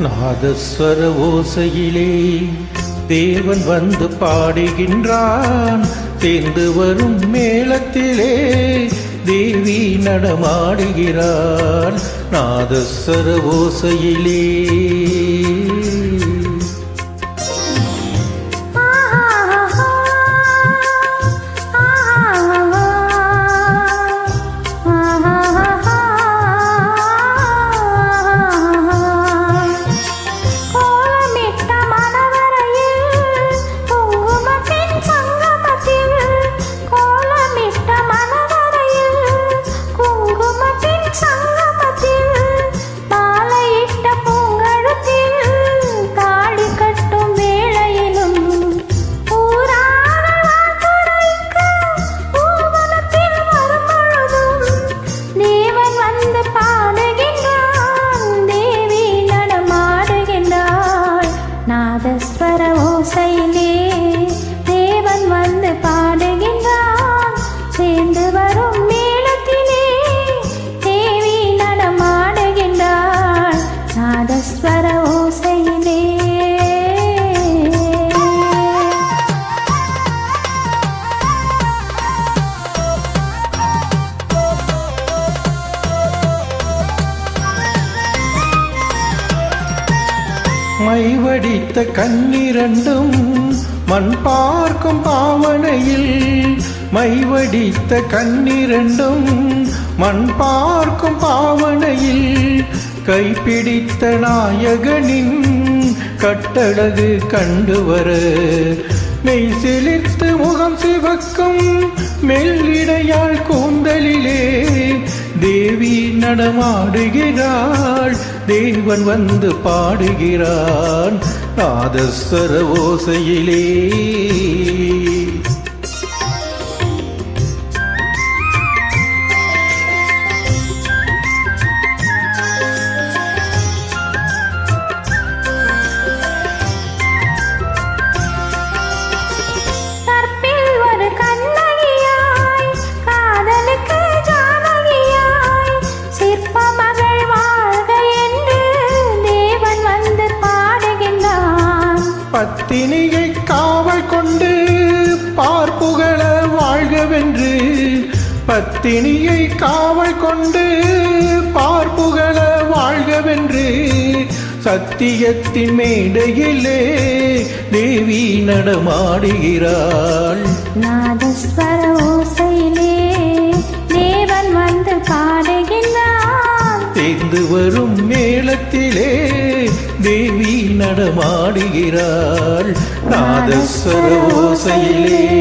நாதஸ்வர ஓசையிலே தேவன் வந்து பாடுகின்றான். சேர்ந்து வரும் மேளத்திலே தேவி நடமாடுகிறாள் நாதஸ்வர ஓசையிலே சேர்ந்து பாடுகின்றான். சேர்ந்து வரும் மேளத்திலே தேவி நடமாடுகின்றாள். நாதஸ்வர ஓசையிலே. மைவடித்த கண்ணிரண்டும் மண் பார்க்கும் பாவனையில் மைவடித்த கண்ணிரண்டும் மண் பார்க்கும் பாவனையில் கைப்பிடித்த நாயகனின் கட்டழகு கண்டு வர மெய் சிலிர்த்து முகம் சிவக்கும் மெல்லிடையாள் கூந்தலிலே தேவி நடமாடுகிறாள். தேவன் வந்து பாடுகிறான். நாதஸ்வர ஓசையிலே பத்தினியை காவல் கொண்டு பார்ப்புகள வாழ்கவென்று. பத்தினியை காவல் கொண்டு பார்ப்புகள வாழ்கவென்று. சத்தியத்தின் மேடையிலே தேவி நடமாடுகிறாள். தேர்ந்து வரும் மேளத்திலே தேவி நடமாடுகிறாள். நாதஸ்வர ஓசையிலே